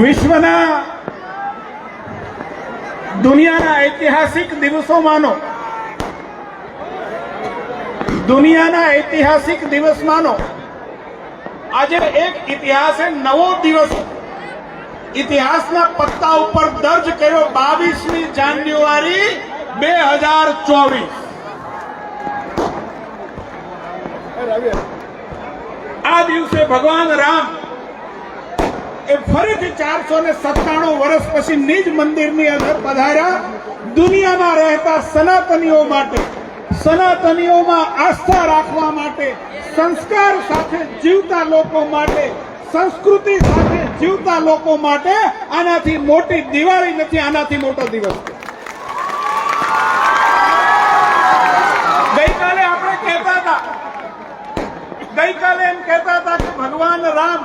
વિશ્વના દુનિયાના ઐતિહાસિક દિવસોમાંનો દુનિયાના ઐતિહાસિક દિવસમાંનો આજે એક ઇતિહાસે નવો દિવસ. ઇતિહાસના પત્તા ઉપર દર્જ કર્યો બાવીસમી જાન્યુઆરી બે હજાર ચોવીસ. આ દિવસે ભગવાન રામ એ ફરીથી ચારસો ને સત્તાણું વર્ષ પછી નિજ મંદિરની અંદર પધાર્યા. દુનિયામાં રહેતા સનાતનીઓ માટે, સનાતનીઓમાં આસ્થા રાખવા માટે, સંસ્કાર સાથે જીવતા લોકો માટે, સંસ્કૃતિ સાથે જીવતા લોકો માટે આનાથી મોટી દિવાળી નથી, આનાથી મોટો દિવસ. ગઈકાલે આપણે કહેતા હતા, ગઈકાલે એમ કહેતા હતા કે ભગવાન રામ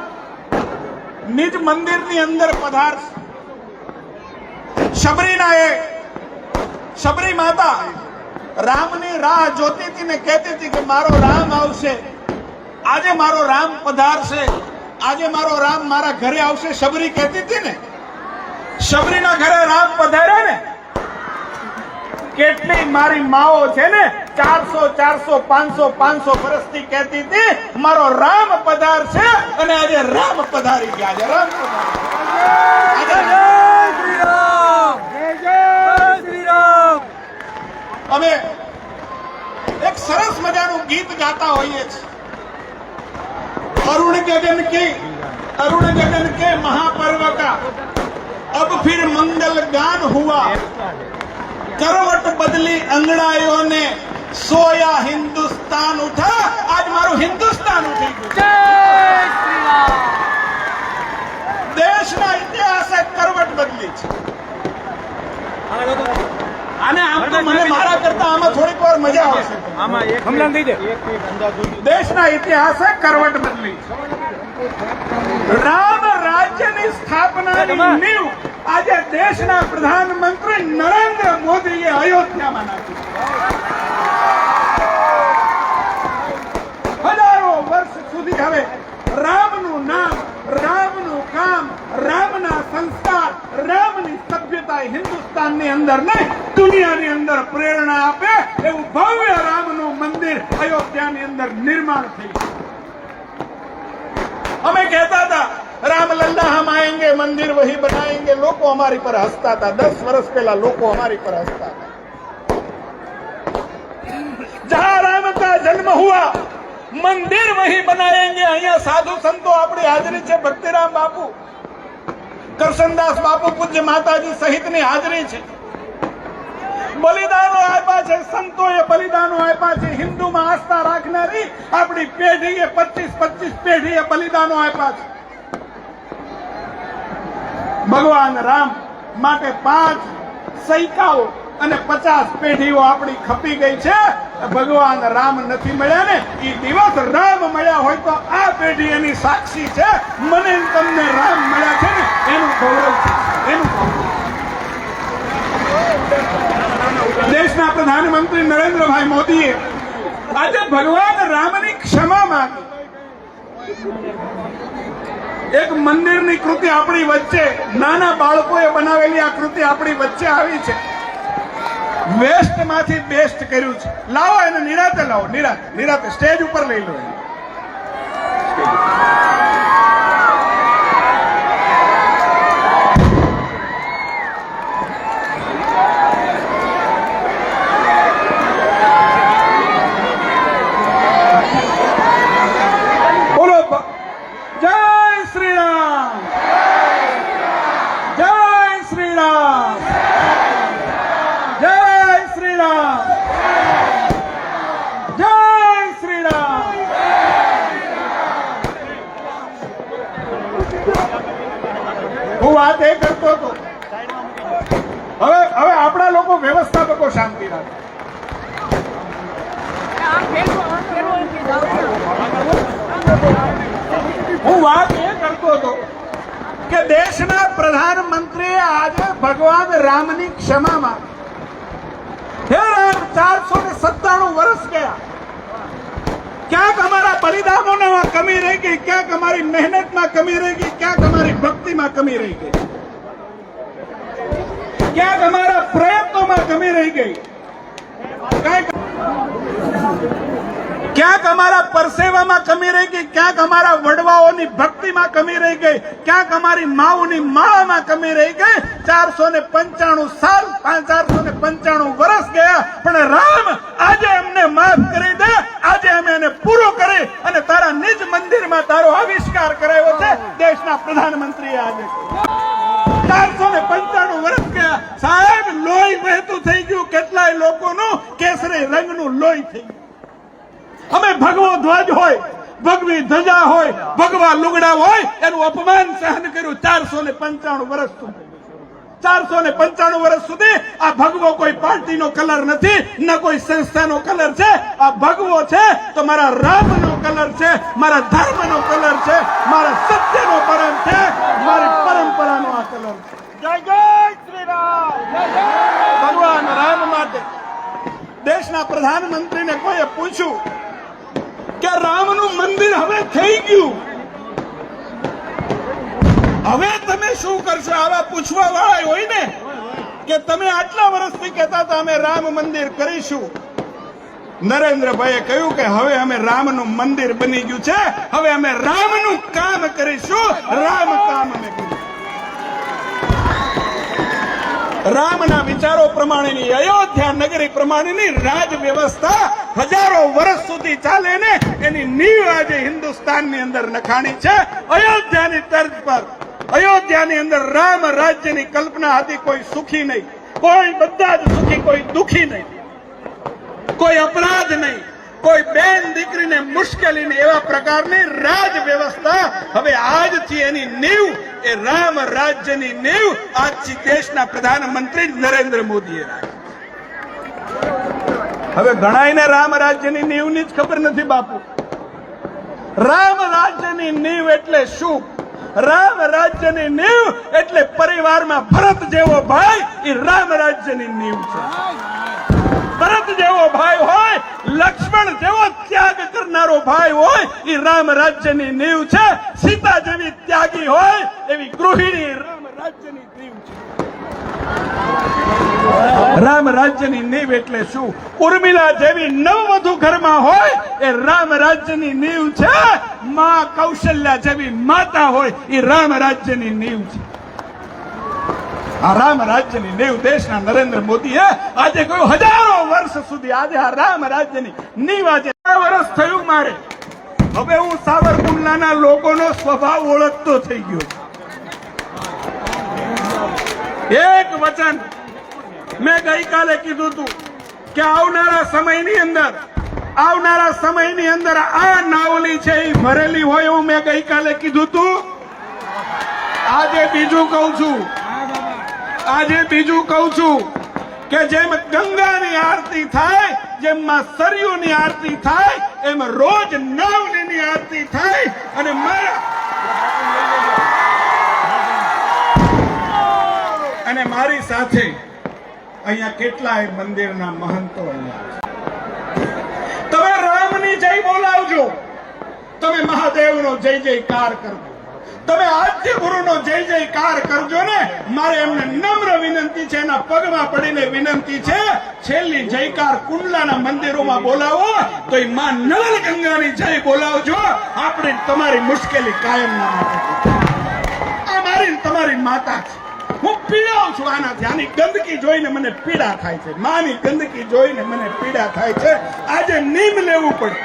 નિજ મંદિરની અંદર પધાર શબરીના એ શબરી માતા, રામની રાહ જોતી હતી ને કહેતી હતી કે મારો રામ આવશે. આજે મારો રામ પધારશે. આજે મારો રામ મારા ઘરે આવશે. શબરી કહેતી હતી ને? શબરીના ઘરે રામ પધાર્યા ને? કેટલી મારી માઓ છે ને? ચારસો ચારસો પાંચસો પાંચસો વર્ષથી કહેતી હતી મારો રામ પધાર છે અને આજે રામ પધારી ગયા છે. રામ અમે એક સરસ મજાનું ગીત ગાતા હોઈએ છીએ. અરુણ ગગન કે અરુણ ગગન કે મહાપર્વ કા અબ ફિર મંગલ ગાન હુઆ. કરવટ બદલી અંગડાયોને સોયા હિન્દુસ્તાન ઉઠા. આજ મારું હિન્દુસ્તાન ઉઠી ગયું. દેશના ઇતિહાસે કરવટ બદલી છે. અને આમ તો મને મારા કરતા આમાં થોડીક વાર મજા આવશે. આમાં એક દેશના ઇતિહાસે કરવટ બદલી રામ રાજ્યની સ્થાપના નીવ આજે દેશના પ્રધાનમંત્રી નરેન્દ્ર મોદીએ અયોધ્યામાં નાખી હજારો વર્ષ સુધી હવે રામનું નામ, રામનું કામ, રામના સંસ્કાર, રામની સભ્યતા હિન્દુસ્તાનની અંદર નહીં, દુનિયાની અંદર પ્રેરણા આપે એવું ભવ્ય રામનું મંદિર અયોધ્યાની અંદર નિર્માણ થઈ અમે કહેતા હતા રામલલ્લા હમ આएंगे मंदिर वही बनाएँगे। लोग हमारी पर हंसता था। दस वर्ष पहला लोग हमारी पर हंसता था। जहाँ राम का जन्म हुआ, मंदिर वही बनाएँगे। अहिया साधु संतो अपने हाजरी से भक्तिराम बापू। करसनदास बापू, पूज्य माता जी सहित ने हाजरी से बलिदानों आप संतो ये बलिदानों हिंदू में आस्था राखना अपनी पेढ़ी ये पच्चीस पच्चीस पेढ़ी ये बलिदानों आप ભગવાન રામ માટે પાંચ સૈકાઓ અને પચાસ પેઢીઓ આપણી ખપી ગઈ છે. ભગવાન રામ નથી મળ્યા ને એ દિવસ રામ મળ્યા હોય તો આ પેઢી એની સાક્ષી છે. મને તમને રામ મળ્યા છે ને, એનું ગૌરવ છે, એનું ગૌરવ. દેશના પ્રધાનમંત્રી નરેન્દ્રભાઈ મોદીએ આજે ભગવાન રામની ક્ષમા માંગી. એક મંદિરની કૃતિ આપણી વચ્ચે, નાના બાળકોએ બનાવેલી આ કૃતિ આપણી વચ્ચે આવી છે વેસ્ટમાંથી બેસ્ટ કર્યું છે લાવો એને, નિરાતે લાવો, નિરાતે નિરાતે, સ્ટેજ ઉપર લઈ લો એને. બોલો બ- જય શ્રી રામ જય શ્રી રામ જય શ્રી રામ જય શ્રી રામ હું વાત એ કરતો હતો હવે હવે આપણા લોકો વ્યવસ્થાપકો શાંતિ રાખે હું વાત એ કરતો હતો કે દેશના પ્રધાનમંત્રીએ આજે ભગવાન રામની ક્ષમામાં ચારસો ને સત્તાણું વર્ષ ગયા. ક્યાંક અમારા બલિદાનોમાં કમી રહી ગઈ, ક્યાંક અમારી મહેનતમાં કમી રહી ગઈ, ક્યાંક અમારી ભક્તિમાં કમી રહી ગઈ. ક્યાંક અમારા પ્રયત્નોમાં કમી રહી ગઈ. કાંઈક ક્યાંક અમારા પરસેવામાં કમી રહી ગઈ, ક્યાંક અમારા વડવાઓની ભક્તિમાં કમી રહી ગઈ, ક્યાંક અમારી માઓની માળામાં કમી રહી ગઈ. ચારસો ને પંચાણું સાલ ચારસો ને પંચાણું વર્ષ ગયા, પણ રામ આજે અમને માફ કરી દે, આજે અમે એને પૂરો કરી અને તારા નિજ મંદિરમાં તારો આવિષ્કાર કરાયો છે. દેશના પ્રધાનમંત્રીએ આજે ચારસો ને પંચાણું વર્ષ ગયા. સાહેબ, લોહી વહેતું થઈ ગયું. કેટલાય લોકોનું કેસરી રંગનું લોહી થઈ ગયું. અમે ભગવો ધ્વજ હોય ભગવી ધજા હોય ભગવા લુગડા હોય એનું અપમાન સહન કર્યું ચારસો ને પંચાણું વર્ષ સુધી. ચારસો ને પંચાણું વર્ષ સુધી આ ભગવો કોઈ પાર્ટીનો કલર નથી ન કોઈ સંસ્થાનો કલર છે. આ ભગવો છે તો મારા રામનો કલર છે મારા ધર્મનો કલર છે મારા સત્યનો પરમ છે મારી પરંપરાનો આ કલર છે. જય જય શ્રી રામ ભગવાન રામ માટે દેશના પ્રધાનમંત્રીને કોઈએ પૂછ્યું કે રામનું મંદિર હવે થઈ ગયું. હવે તમે શું કરશો? આવા પૂછવા વાળા હોય ને, કે તમે આટલા વર્ષથી કહેતા હતા અમે રામ મંદિર કરીશું. નરેન્દ્રભાઈએ કહ્યું કે હવે અમે રામનું મંદિર બની ગયું છે. હવે અમે રામનું કામ કરીશું. રામ કામ અમે કરીશું રામના વિચારો પ્રમાણેની, અયોધ્યા નગરી પ્રમાણેની રાજ વ્યવસ્થા હજારો વર્ષ સુધી ચાલે ને, એની નીવ આજે હિન્દુસ્તાનની અંદર નખાણી છે. અયોધ્યાની તર્જ પર, અયોધ્યાની અંદર રામ રાજ્યની કલ્પના હતી, કોઈ સુખી નહીં. કોઈ બધા જ સુખી, કોઈ દુખી નહીં. કોઈ અપરાધ નહીં. કોઈ બેન દીકરીને મુશ્કેલી એવા પ્રકારની રાજ વ્યવસ્થા હવે આજથી એની નીવ, એ રામ રાજ્યની નીવ આજથી દેશના પ્રધાનમંત્રી નરેન્દ્ર મોદીએ હવે ઘણાયને રામ રાજ્યની નીવની જ ખબર નથી બાપુ. રામ રાજ્યની નીવ એટલે શું? રામ રાજ્યની નીવ એટલે પરિવારમાં ભરત જેવો ભાઈ, એ રામ રાજ્યની નીવ છે. ભરત જેવો ભાઈ હોય, લક્ષ્મણ જેવો ત્યાગ કરનારો ભાઈ હોય, એ રામ રાજ્યની નીવ છે સીતા જેવી ત્યાગી હોય, એવી ગૃહિણી રામ રાજ્યની નીવ છે. રામ રાજ્યની નીવ એટલે શું? ઉર્મિલા જેવી નવવધુ ઘરમાં હોય, એ રામ રાજ્યની નીવ છે, મા કૌશલ્યા જેવી માતા હોય, એ રામ રાજ્યની નીવ છે. આ રામ રાજ્યની નેવ દેશના નરેન્દ્ર મોદીએ આજે કહ્યું, હજારો વર્ષ સુધી આજે આ રામ રાજ્યની નીવ આજે વર્ષ થયું મારે. હવે હું સાવરકુંડલાના લોકોનો સ્વભાવ ઓળખતો થઈ ગયો. એક વચન મેં ગઈકાલે કીધું હતું કે આવનારા સમયની અંદર, આવનારા સમયની અંદર આ નાવલી છે એ ભરેલી હોય એવું મેં ગઈકાલે કીધું હતું. આજે બીજું કહું છું આજે બીજું કહું છું કે જેમ ગંગાની આરતી થાય, જેમ માં સરયુની આરતી થાય, એમ રોજ નાવલીની આરતી થાય અને મારા અને મારી સાથે અહીંયા કેટલાય મંદિરના મહંતો અહીંયા. તમે રામની જય બોલાવજો તમે મહાદેવનો જય જયકાર કરજો તમે આજથી ગુરુનો જય જયકાર કરજો ને. મારે એમને નમ્ર વિનંતી છે, એના પગમાં પડીને વિનંતી છે, છેલ્લી જયકાર કુંડલાના મંદિરોમાં બોલાવો, તો એ માં નળ ગંગાની જય બોલાવજો. આપણે તમારી મુશ્કેલી કાયમ ના આ મારી તમારી માતા છે. હું પીડાઉં છું આનાથી આની ગંદકી જોઈને મને પીડા થાય છે. માની ગંદકી જોઈને મને પીડા થાય છે. આજે નીમ લેવું પડે.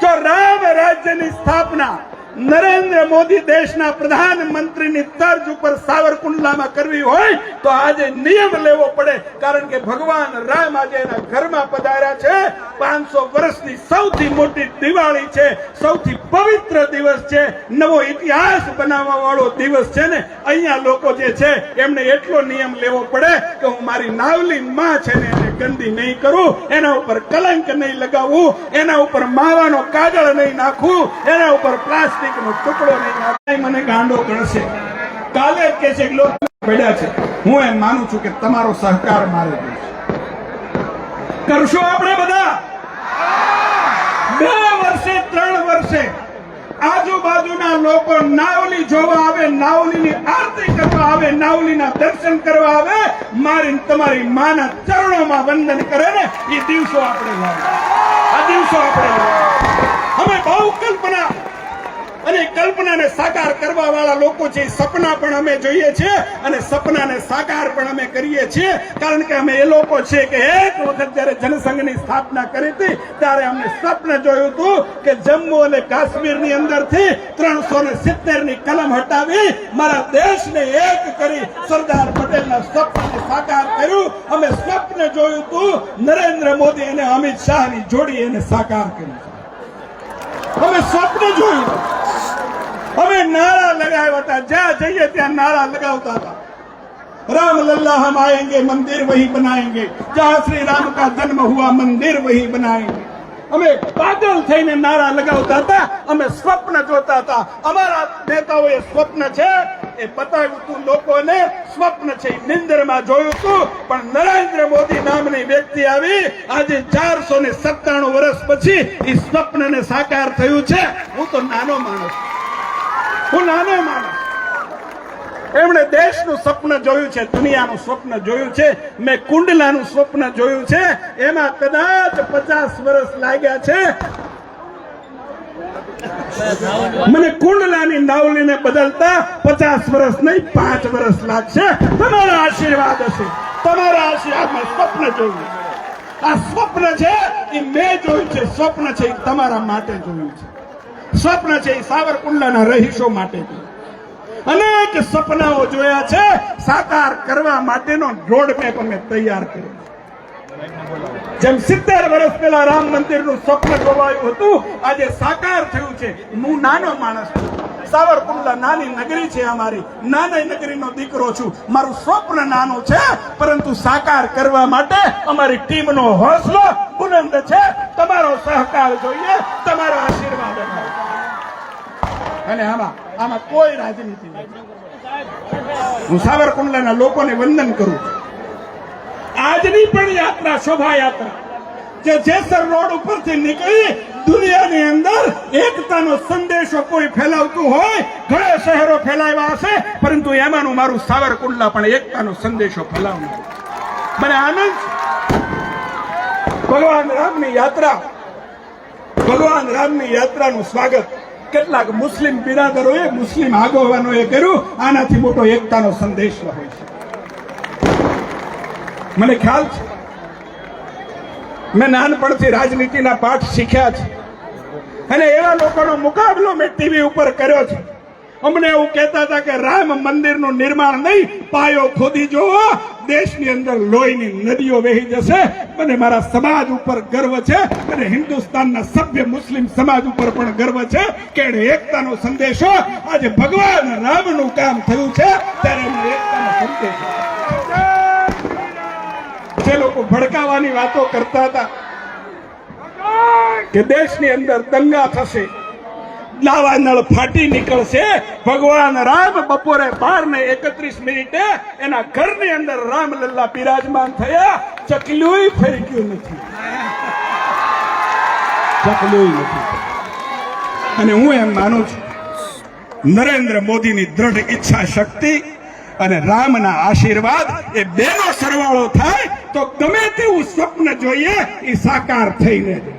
જો રામ રાજ્યની સ્થાપના નરેન્દ્ર મોદી દેશના પ્રધાનમંત્રીની તર્જ ઉપર સાવરકુંડલામાં કરવી હોય તો આજે નિયમ લેવો પડે. કારણ કે ભગવાન રામ આજે એના ઘરમાં પધાર્યા છે. પાંચસો વર્ષની સૌથી મોટી દિવાળી છે. સૌથી પવિત્ર દિવસ છે. નવો ઇતિહાસ બનાવવા વાળો દિવસ છે ને અહીંયા લોકો જે છે, એમને એટલો નિયમ લેવો પડે કે હું મારી નાવલી માં છે ને એને ગંદી નહીં કરું, એના ઉપર કલંક નહીં લગાવવું એના ઉપર માવાનો કાગળ નહીં નાખવું એના ઉપર પ્લાસ્ટિકનો ટુકડો નહીં મને ગાંડો ગણશે કાલે જ કે છે પડ્યા છે હું એમ માનું છું કે તમારો સહકાર મારે કરશો આપણે બધા બે વર્ષે, ત્રણ વર્ષે આજુબાજુના લોકો નાવલી જોવા આવે, નાવલીની આરતી કરવા આવે, નાવલીના દર્શન કરવા આવે મારી તમારી માના ચરણોમાં વંદન કરે ને, એ દિવસો આપણે. આ દિવસો આપણે. અમે બહુ કલ્પના અને કલ્પનાને સાકાર કરવા વાળા લોકો છે સપના પણ અમે જોઈએ છીએ અને સપનાને સાકાર પણ અમે કરીએ છીએ. કારણ કે અમે એ લોકો છે કે એક વખત જ્યારે જનસંઘની સ્થાપના કરી હતી, ત્યારે અમને સ્વપ્ન જોયું હતું કે જમ્મુ અને કાશ્મીરની અંદરથી ત્રણસો ને સિત્તેરની કલમ હટાવી મારા દેશને એક કરી સરદાર પટેલના સ્વપ્નને સાકાર કર્યું. અમે સ્વપ્ન જોયું હતું, નરેન્દ્ર મોદી અને અમિત શાહની જોડી એને સાકાર કર્યું અમે સ્વપ્ન જોયું અમે નારા લગાવ્યા હતા જ્યાં જઈએ ત્યાં નારા લગાવતા હતા राम लल्ला हम आएंगे मंदिर वही बनाएंगे जहाँ श्री राम का जन्म हुआ मंदिर वही बनाएंगे અમે પાગલ થઈને નારા લગાવતા હતા. અમે સ્વપ્ન જોતા હતા. અમારા નેતાઓએ સ્વપ્ન છે એ બતાવ્યું હતું લોકોને સ્વપ્ન છે નિંદરમાં જોયું હતું. પણ નરેન્દ્ર મોદી નામની વ્યક્તિ આવી. આજે ચારસો ને સત્તાણું વર્ષ પછી એ સ્વપ્નને સાકાર થયું છે. હું તો નાનો માણસ હું નાનો માણસ એમણે દેશનું સ્વપ્ન જોયું છે, દુનિયાનું સ્વપ્ન જોયું છે, મેં કુંડલાનું સ્વપ્ન જોયું છે, એમાં કદાચ પચાસ વર્ષ લાગ્યા છે. મને કુંડલાની નાવલીને બદલતા પચાસ વર્ષ નહીં, પાંચ વર્ષ લાગશે. તમારા આશીર્વાદ હશે, તમારા આશીર્વાદ મેં સ્વપ્ન જોયું. આ સ્વપ્ન છે, એ મેં જોયું છે, સ્વપ્ન છે, એ તમારા માટે જોયું છે. સ્વપ્ન છે, એ સાવરકુંડલાના રહીશો માટે જોયું અનેક સપનાઓ જોયા છે. સાકાર કરવા માટેનો રોડ મેપ અમે તૈયાર કર્યો. જેમ સિત્તેર વર્ષ પહેલા રામ મંદિરનું સ્વપ્ન જોવાયું હતું, આજે સાકાર થયું છે. હું નાનો માણસ છું. સાવરકુંડલા નાની નગરી છે અમારી. નાની નગરીનો દીકરો છું. મારું સ્વપ્ન નાનું છે, પરંતુ સાકાર કરવા માટે અમારી ટીમનો હોસલો બુલંદ છે. તમારો સહકાર જોઈએ, તમારો આશીર્વાદ અને આમાં આમાં કોઈ રાજનીતિ હું સાવરકુંડલાના લોકોને વંદન કરું આજની પણ યાત્રા, શોભાયાત્રા, જે જેસર રોડ ઉપરથી નીકળી દુનિયાની અંદર એકતાનો સંદેશો કોઈ ફેલાવતું હોય, ઘણા શહેરો ફેલાવ્યા હશે, પરંતુ એમાંનું મારું સાવરકુંડલા પણ એકતાનો સંદેશો ફેલાવનાર મને આનંદ. ભગવાન રામની યાત્રા, ભગવાન રામની યાત્રાનું સ્વાગત. કેટલાક મુસ્લિમ બિરાદરોએ મુસ્લિમ આગેવાનોએ કર્યું. આનાથી મોટો એકતાનો સંદેશ હોય છે. મને ખ્યાલ છે. મેં નાનપણથી રાજનીતિના પાઠ શીખ્યા છે. અને એવા લોકોનો મુકાબલો મેં ટીવી ઉપર કર્યો છે. અમને એવું કહેતા હતા કે રામ મંદિરનું નિર્માણ નહીં, પાયો ખોદી જોવો દેશની અંદર લોહીની નદીઓ વહી જશે. અને મારા સમાજ ઉપર ગર્વ છે, અને હિન્દુસ્તાનના સભ્ય મુસ્લિમ સમાજ ઉપર પણ ગર્વ છે કે એકતાનો સંદેશો આજે ભગવાન રામનું કામ થયું છે, ત્યારે એમને એકતાનો સંદેશો જે લોકો ભડકાવાની વાતો કરતા હતા કે દેશની અંદર દંગા થશે લાવા નળ ફાટી નીકળશે. ભગવાન રામ બપોરે બાર ને એકત્રીસ મિનિટે એના ઘરની અંદર રામલલ્લા બિરાજમાન થયા. ચકલું ફરી ગયું નથી. ચકલ્યું નથી. અને હું એમ માનું છું, નરેન્દ્ર મોદીની દ્રઢ ઈચ્છા શક્તિ અને રામના આશીર્વાદ એ બેનો સરવાળો થાય તો ગમે તેવું સ્વપ્ન જોઈએ એ સાકાર થઈને જાય.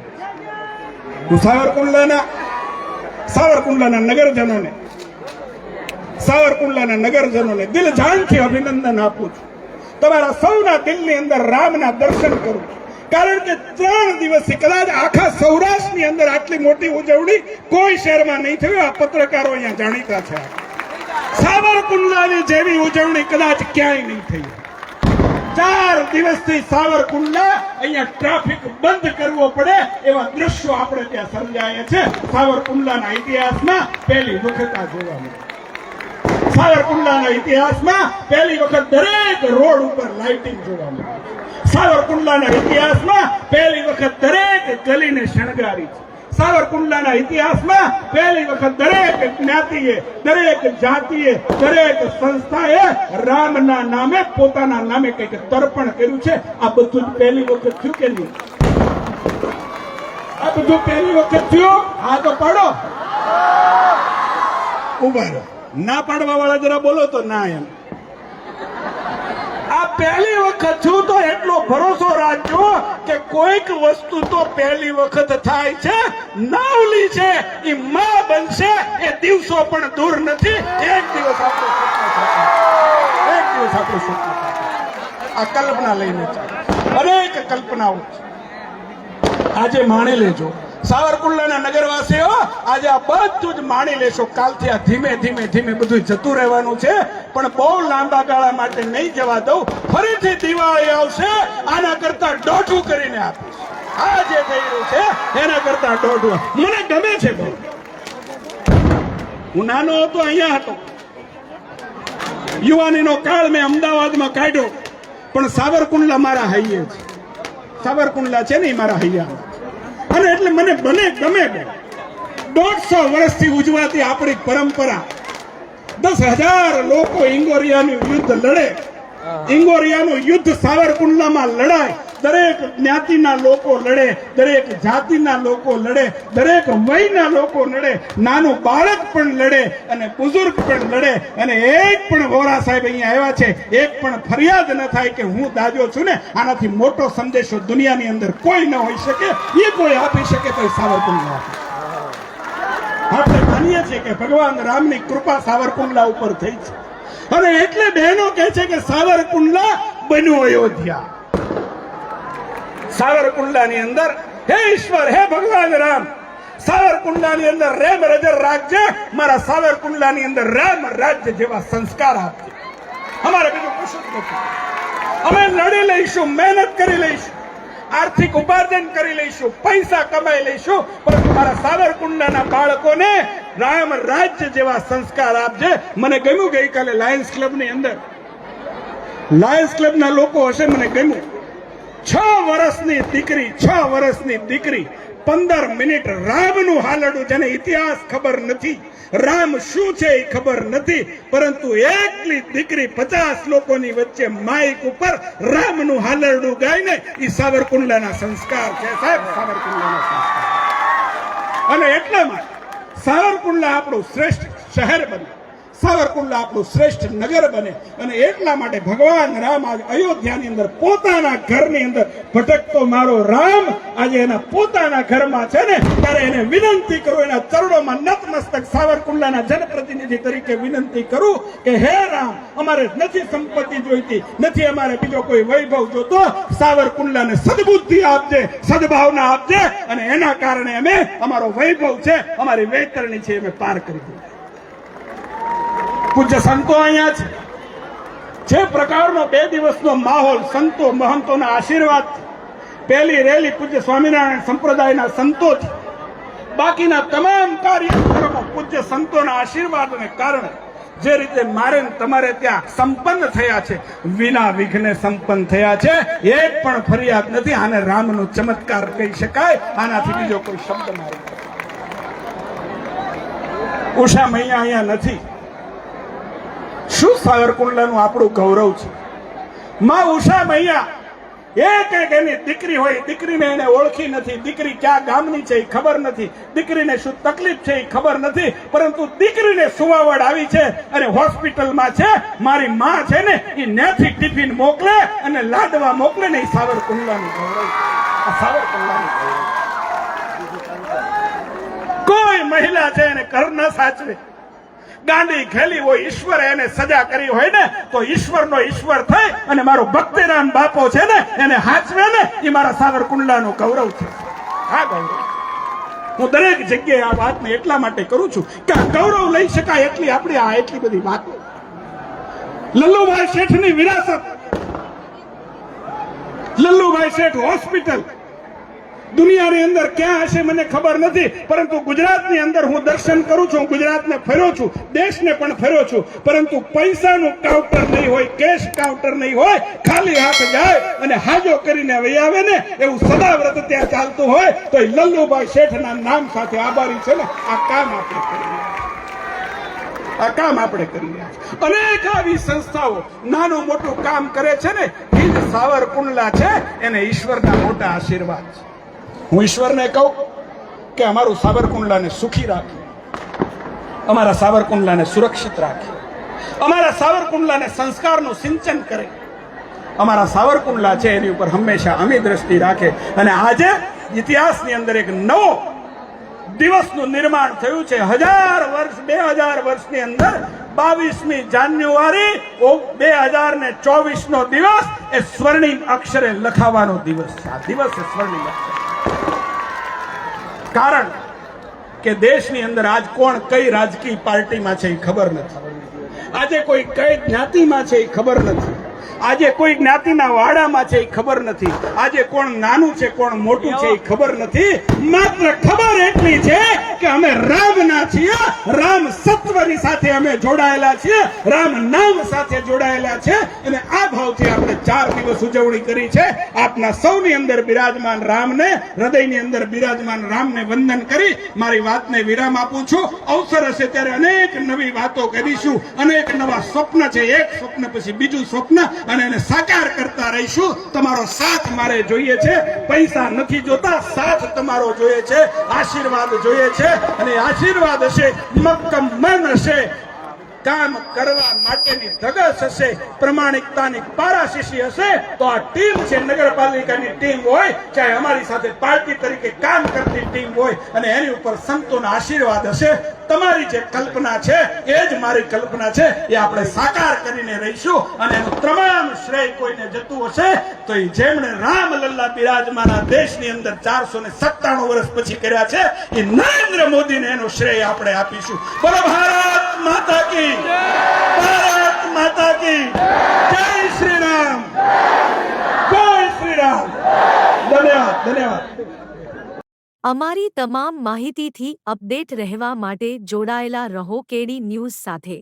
હું સાવરકુંડલાના સાવરકુંડલાના નગરજનોને સાવરકુંડલાના નગરજનોને દિલ જાનથી અભિનંદન આપું છું. તમારા સૌના દિલની અંદર રામના દર્શન કરું છું. કારણ કે ત્રણ દિવસથી કદાચ આખા સૌરાષ્ટ્રની અંદર આટલી મોટી ઉજવણી કોઈ શહેરમાં નહીં થયું. આ પત્રકારો અહીંયા જાણીતા છે. સાવરકુંડલાની જેવી ઉજવણી કદાચ ક્યાંય નહીં થઈ ચાર દિવસથી સાવરકુંડલા અહીંયા ટ્રાફિક બંધ કરવો પડે એવા દ્રશ્યો આપણે ત્યાં સર્જાયા છે. સાવરકુંડલાના ઇતિહાસમાં પહેલી વખત આ જોવા મળે. સાવરકુંડલાના ઇતિહાસમાં પહેલી વખત દરેક રોડ ઉપર લાઇટિંગ જોવા મળે. સાવરકુંડલાના ઇતિહાસમાં પહેલી વખત દરેક ગલીને શણગારી છે. સાવરકુંડલાના ઇતિહાસમાં પહેલી વખત દરેક જ્ઞાતિએ, દરેક જાતિએ, દરેક સંસ્થાએ રામના નામે, પોતાના નામે કંઈક તર્પણ કર્યું છે. આ બધું જ પહેલી વખત થયું કે નહીં? આ બધું પહેલી વખત થયું? હા તો પાડો. ઊભા ના પાડવા વાળા જરા બોલો તો ના એમ. પહેલી વખત છું તો એટલો ભરોસો રાખજો કે કોઈક વસ્તુ તો પહેલી વખત થાય છે. નાવલી છે એ માં બનશે, એ દિવસો પણ દૂર નથી. એક દિવસ આપણું એક દિવસ આપણું સપનું આ કલ્પના લઈને અનેક કલ્પનાઓ છે. આજે માણી લેજો. સાવરકુંડલાના નગરવાસીઓ, આજે આ બધું જ માણી લેશો. કાલથી આ ધીમે ધીમે ધીમે બધું જતું રહેવાનું છે. પણ બહુ લાંબા ગાળા માટે નહીં જવા દઉં. ફરીથી દિવાળી આવશે, આના કરતા દોઢું કરીને આપીશ. આ જે થઈ રહ્યું છે, એના કરતા દોઢું. મને ગમે છે બહુ. હું નાનો હતો, અહીંયા હતો. યુવાનીનો કાળ મેં અમદાવાદમાં કાઢ્યો. પણ સાવરકુંડલા મારા હૈયે છે. સાવરકુંડલા છે ને મારા હૈયા અને એટલે મને બને ગમે બે દોઢસો વર્ષથી ઉજવાતી આપણી પરંપરા. દસ હજાર લોકો ઇંગોરિયાનું યુદ્ધ લડે. ઇંગોરિયાનું યુદ્ધ સાવરકુંડલામાં લડાય. દરેક જ્ઞાતિના લોકો લડે, દરેક જાતિના લોકો લડે, દરેક વયના લોકો લડે, નાનું બાળક પણ લડે અને બુઝુર્ગ પણ લડે અને એક પણ વોરા સાહેબ અહીંયા આવ્યા છે, એક પણ ફરિયાદ ન થાય કે હું દાજો છું ને, આનાથી મોટો સંદેશો દુનિયાની અંદર કોઈ ન હોઈ શકે, એ કોઈ આપી શકે તો સાવરકુંડલા આપે. આપણે માનીએ છીએ કે ભગવાન રામની કૃપા સાવરકુંડલા ઉપર થઈ છે. અને એટલે બહેનો કહે છે કે સાવરકુંડલા બન્યું અયોધ્યા. સાવરકુંડલાની અંદર હે ઈશ્વર હે ભગવાન રામ સાવરકુંડલાની અંદર રેમ રજર રાખજે મારા સાવરકુંડલાની અંદર રામ રાજ્ય જેવા સંસ્કાર આપજે અમારે બીજું કશું જ નથી અમે લડી લઈશું મહેનત કરી લઈશું આર્થિક ઉપાર્જન કરી લઈશું પૈસા કમાઈ લઈશું પરંતુ મારા સાવરકુંડલાના બાળકોને રામ રાજ્ય જેવા સંસ્કાર આપજે મને ગમ્યું ગઈકાલે લાયન્સ ક્લબની અંદર લાયન્સ ક્લબના લોકો હશે મને ગમ્યું છ વર્ષની દીકરી, છ વર્ષની દીકરી, પંદર મિનિટ રામનું હાલડું જેને ઇતિહાસ ખબર નથી. રામ શું છે એ ખબર નથી, પરંતુ એકલી દીકરી પચાસ લોકોની વચ્ચે માઇક ઉપર રામનું હાલરડું ગાઈને એ સાવરકુંડલાના સંસ્કાર છે સાહેબ, સાવરકુંડલાના સંસ્કાર. અને એટલા માટે સાવરકુંડલા આપણું શ્રેષ્ઠ શહેર બને સાવરકુંડલા આપણું શ્રેષ્ઠ નગર બને. અને એટલા માટે ભગવાન રામ આજે અયોધ્યાની અંદર, પોતાના ઘરની અંદર ભટકતો મારો રામ આજે એના પોતાના ઘરમાં છે ને, ત્યારે એને વિનંતી કરું, એના ચરણોમાં નતમસ્તક સાવરકુંડલાના જનપ્રતિનિધિ તરીકે વિનંતી કરું કે, હે રામ, અમારે નથી સંપત્તિ જોઈતી, નથી અમારે બીજો કોઈ વૈભવ જોતો. સાવરકુંડલાને સદબુદ્ધિ આપજે, સદભાવના આપજે, અને એના કારણે અમે, અમારો વૈભવ છે, અમારી વૈતરણી છે અમે પાર કરી દઈએ. પૂજ્ય સંતો અહીંયા છે જે પ્રકારનો બે દિવસનો માહોલ સંતો મહંતોના આશીર્વાદ, પહેલી રેલી પૂજ્ય સ્વામિનારાયણ સંપ્રદાયના સંતોથી બાકીના તમામ કાર્યક્રમો પૂજ્ય સંતોના આશીર્વાદને કારણે જે રીતે મારે તમારે ત્યાં સંપન્ન થયા છે, વિના વિઘ્ને સંપન્ન થયા છે એક પણ ફરિયાદ નથી, આને રામનો ચમત્કાર કહી શકાય, આનાથી બીજો કોઈ શબ્દ નથી. ઉષા મૈયા અહીંયા નથી. શું સાવરકુંડલાનું આપણું ગૌરવ છે? માં ઉષા મૈયા, એક એક એની દીકરી હોય, દીકરીને એને ઓળખી નથી, દીકરી ક્યાં ગામની છે એ ખબર નથી, દીકરીને શું તકલીફ છે એ ખબર નથી, પરંતુ દીકરીને સુવાવડ આવી છે અને હોસ્પિટલમાં છે, મારી માં છે ને, એ ન્યાથી ટિફિન મોકલે અને લાદવા મોકલે ને એ સાવરકુંડલાની ગૌરવ. સાવરકુંડલાનું કોઈ મહિલા છે એને ઘર ન સાચવે. ગાંડી ખેલી હોય, ઈશ્વરે એને સજા કરી હોય ને, તો ઈશ્વરનો ઈશ્વર થઈ અને મારો ભક્તિરામ બાપો છે ને, એને હાચવે ને એ મારા સાવરકુંડલાનું ગૌરવ છે. હા, ગૌરવ. હું દરેક જગ્યાએ આ વાતને એટલા માટે કરું છું કે આ ગૌરવ લઈ શકાય એટલી આપણી આ એટલી બધી વાતો. લલ્લુભાઈ શેઠની વિરાસત. લલ્લુભાઈ શેઠ હોસ્પિટલ. દુનિયાની અંદર ક્યાં હશે મને ખબર નથી, પરંતુ ગુજરાતની અંદર હું દર્શન કરું છું ગુજરાતને ફેરો છું, દેશને પણ ફેરો છું, પરંતુ પૈસાનું કાઉન્ટર નહીં હોય કેશ કાઉન્ટર નહીં હોય, ખાલી હાથ જાય અને હાજો કરીને વહી આવે ને, એવું સદાવ્રત ત્યાં ચાલતું હોય, તો એ લલ્લુભાઈ શેઠના નામ સાથે આભારી છે ને, આ કામ આપણે કરીએ આ કામ આપણે કરી રહ્યા છીએ. અનેક આવી સંસ્થાઓ નાનું મોટું કામ કરે છે ને એ જ સાવરકુંડલા છે, એને ઈશ્વરના મોટા આશીર્વાદ છે. હું ઈશ્વરને કહું કે અમારું સાબરકુંડલાને સુખી રાખે. અમારા સાબરકુંડલાને સુરક્ષિત રાખે. અમારા સાબરકુંડલાને સંસ્કારનું સિંચન કરે. અમારા સાવરકુંડલા છે એની ઉપર હંમેશા અમી દ્રષ્ટિ રાખે. અને આજે ઇતિહાસની અંદર એક નવો દિવસનું નિર્માણ થયું છે. હજાર વર્ષ, બે હજાર વર્ષની અંદર બાવીસમી જાન્યુઆરી બે હજાર ને ચોવીસ નો દિવસ એ સ્વર્ણિમ અક્ષરે લખાવાનો દિવસ છે. આ દિવસ એ સ્વર્ણિમ અક્ષર. કારણ કે દેશની અંદર આજ કોણ કઈ રાજકીય પાર્ટીમાં છે એ ખબર નથી. આજે કોઈ કઈ જ્ઞાતિમાં છે એ ખબર નથી. આજે કોઈ જ્ઞાતિના વાડામાં છે એ ખબર નથી. આજે કોણ નાનું છે, કોણ મોટું છે એ ખબર નથી. માત્ર ખબર એટલી છે કે અમે રામના છીએ, રામ સત્વની સાથે અમે જોડાયેલા છીએ, રામ નામ સાથે જોડાયેલા છે અને આ ભાવથી આપણે ચાર દિવસ ઉજવણી કરી છે. આપના સૌની અંદર બિરાજમાન રામને, હૃદયની અંદર બિરાજમાન રામને વંદન કરી મારી વાતને વિરામ આપું છું. અવસર હશે ત્યારે અનેક નવી વાતો કરીશું. અનેક નવા સ્વપ્ન છે. એક સ્વપ્ન પછી બીજું સ્વપ્ન. અને એને સાકાર કરતા રહીશું. તમારો સાથ મારે જોઈએ છે. પૈસા નથી જોતા, સાથ તમારો જોઈએ છે. આશીર્વાદ જોઈએ છે. અને આશીર્વાદ હશે, મક્કમ મન હશે. કામ કરવા માટેની ધગસ હશે, પ્રમાણિકતાની પારાશીશી હશે, તો આ ટીમ છે, નગરપાલિકાની ટીમ હોય, ચાહે અમારી સાથે પાર્ટી તરીકે કામ કરતી ટીમ હોય, અને એની ઉપર સંતોના આશીર્વાદ હશે. તમારી જે કલ્પના છે, એ જ મારી કલ્પના છે, એ આપણે સાકાર કરીને રહીશું, અને એનું તમામ શ્રેય કોઈને જતું હશે, તો એ જેમણે રામલલ્લા બિરાજમાના દેશની અંદર ચારસો ને સત્તાણું વર્ષ પછી કર્યા છે એ નરેન્દ્ર મોદીને એનો શ્રેય આપણે આપીશું. બોલો, ભારત! માતા ભારત માતા જય શ્રી રામ જય શ્રી રામ ધન્યવાદ ધન્યવાદ. અમારી તમામ માહિતીથી અપડેટ રહેવા માટે જોડાયેલા રહો કેડી ન્યૂઝ સાથે.